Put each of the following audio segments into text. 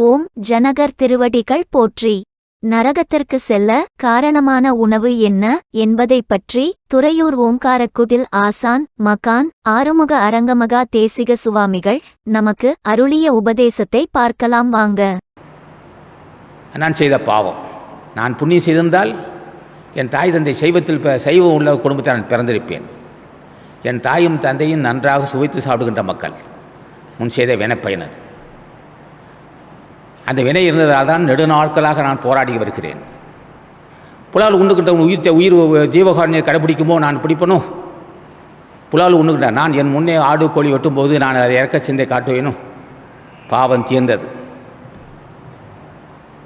ஓம் ஜனகர் திருவடிகள் போற்றி. நரகத்திற்கு செல்ல காரணமான உணவு என்ன என்பதைப் பற்றி துறையூர் ஓம்காரக்குடில் ஆசான் மகான் ஆறுமுக அரங்கமகா தேசிக சுவாமிகள் நமக்கு அருளிய உபதேசத்தை பார்க்கலாம் வாங்க. நான் செய்த பாவம். நான் புண்ணியம் செய்திருந்தால் என் தாய் தந்தை சைவத்தில் ப- சைவம் உள்ள குடும்பத்தில் நான் பிறந்திருப்பேன். என் தாயும் தந்தையும் நன்றாக சுவைத்து சாப்பிடுகின்ற மக்கள். முன் செய்த வினப்பயனது அந்த வினை இருந்ததால் தான் நெடுநாட்களாக நான் போராடி வருகிறேன். புலால் உண்டுகின்ற உயிர் உயிர் ஜீவகாரணியை கடைபிடிக்குமோ நான் பிடிப்பனும் புலால் உண்ணுகின்ற நான் என் முன்னே ஆடு கோழி வெட்டும்போது நான் அதை இறக்க சிந்தை காட்டுவேனும் பாவம் தீர்ந்தது.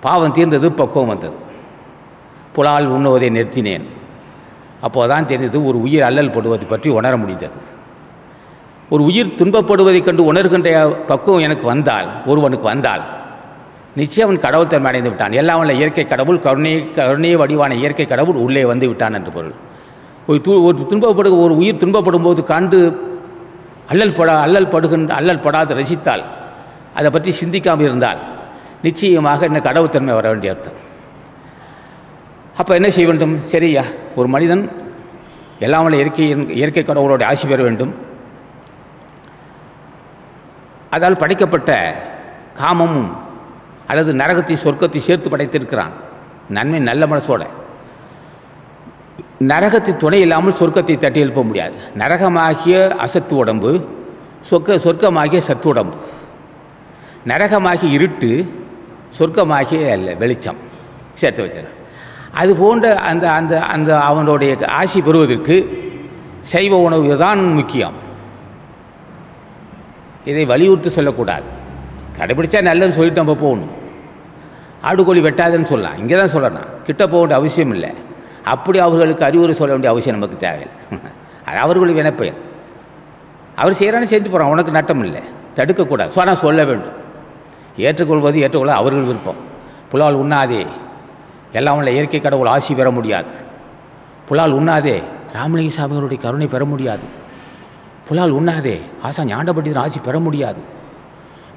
பாவம் தீர்ந்தது பக்குவம் வந்தது. புலால் உண்ணுவதை நிறுத்தினேன். அப்போது தான் தெரிந்தது ஒரு உயிர் அல்லல் படுவது பற்றி உணர முடிந்தது. ஒரு உயிர் துன்பப்படுவதைக் கண்டு உணர்கின்ற பக்குவம் எனக்கு வந்தால் ஒருவனுக்கு வந்தால் நிச்சயம் அவன் கடவுள் தன்மை அடைந்து விட்டான். எல்லாம் உள்ள இயற்கை கடவுள் கருணை கருணை வடிவான இயற்கை கடவுள் உள்ளே வந்து விட்டான் என்று பொருள். ஒரு து ஒரு துன்பப்படு ஒரு உயிர் துன்பப்படும் போது கண்டு அல்லல் பட அல்லல் படுகின்ற அல்லல் படாது ரசித்தால் அதை பற்றி சிந்திக்காமல் இருந்தால் நிச்சயமாக என்ன கடவுத்தன்மை வர வேண்டிய அர்த்தம். அப்போ என்ன செய்ய வேண்டும்? சரியா ஒரு மனிதன் எல்லாம் உள்ள இயற்கை இயற்கை கடவுளோட ஆசி பெற வேண்டும். அதால் படைக்கப்பட்ட காமமும் அல்லது நரகத்தை சொர்க்கத்தை சேர்த்து படைத்திருக்கிறான். நன்மை நல்ல மனசோட. நரகத்தை துணை இல்லாமல் சொர்க்கத்தை தட்டி எழுப்ப முடியாது. நரகமாகிய அசத்து உடம்பு சொர்க்க சொர்க்கமாகிய சத்து உடம்பு. நரகமாகிய இருட்டு சொர்க்கமாகிய அல்ல வெளிச்சம். சேர்த்து வச்சிருக்கான். அது போன்ற அந்த அந்த அந்த அவனுடைய ஆசி பெறுவதற்கு சைவ உணவு தான் முக்கியம். இதை வலியுறுத்தி சொல்லக்கூடாது. கடைபிடிச்சா நல்லதுன்னு சொல்லிட்டு நம்ம போகணும். ஆடு கோழி வெட்டாதுன்னு சொல்லலாம். இங்கே தான் சொல்லணும். கிட்ட போக வேண்டிய அவசியம் இல்லை. அப்படி அவர்களுக்கு அறிவுரை சொல்ல வேண்டிய அவசியம் நமக்கு தேவையில்லை. அது அவர்களுடைய வினப்பயன் அவர் செய்கிறான்னு செஞ்சு போகிறான் உனக்கு நட்டம் இல்லை. தடுக்கக்கூடாது. ஸோ ஆனால் சொல்ல வேண்டும். ஏற்றுக்கொள்வது ஏற்றுக்கொள்ள அவர்கள் விருப்பம். புலால் உண்ணாதே. எல்லாம் உள்ள இயற்கை கடவுள் ஆசி பெற முடியாது. புலால் உண்ணாதே. ராமலிங்க சாமிகளுடைய கருணை பெற முடியாது. புலால் உண்ணாதே. ஆசா ஞாண்டபட்டியின் ஆசி பெற முடியாது.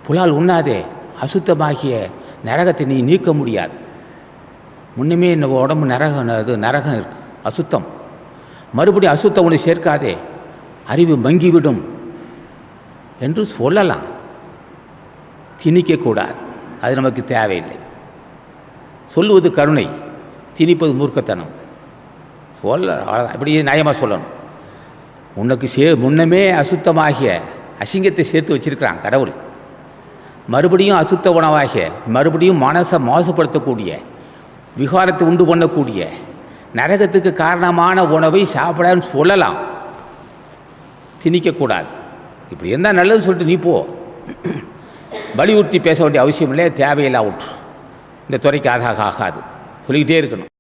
புலால் உண்ணாதே. அசுத்தமாகிய நரகத்தை நீ நீக்க முடியாது. முன்னுமே என்ன உடம்பு நரகம் அது நரகம் இருக்கு. அசுத்தம். மறுபடியும் அசுத்தம் உன்னை சேர்க்காதே. அறிவு மங்கிவிடும் என்று சொல்லலாம். திணிக்கக்கூடாது அது நமக்கு தேவையில்லை. சொல்லுவது கருணை திணிப்பது மூர்க்கத்தனம். சொல்ல அப்படியே இப்படி நயமாக சொல்லணும். உனக்கு சே முன்னமே அசுத்தமாகிய அசிங்கத்தை சேர்த்து வச்சிருக்கிறான் கடவுள். மறுபடியும் அசுத்த உணவாகிய மறுபடியும் மனசை மோசப்படுத்தக்கூடிய விகாரத்தை உண்டு பண்ணக்கூடிய நரகத்துக்கு காரணமான உணவை சாப்பிடான்னு சொல்லலாம். திணிக்கக்கூடாது. இப்படி இருந்தால் நல்லது சொல்லிட்டு நீ போ. வலியுறுத்தி பேச வேண்டிய அவசியம் இல்லை தேவையில்லா உற்று இந்த துறைக்கு ஆதாக ஆகாது. சொல்லிக்கிட்டே இருக்கணும்.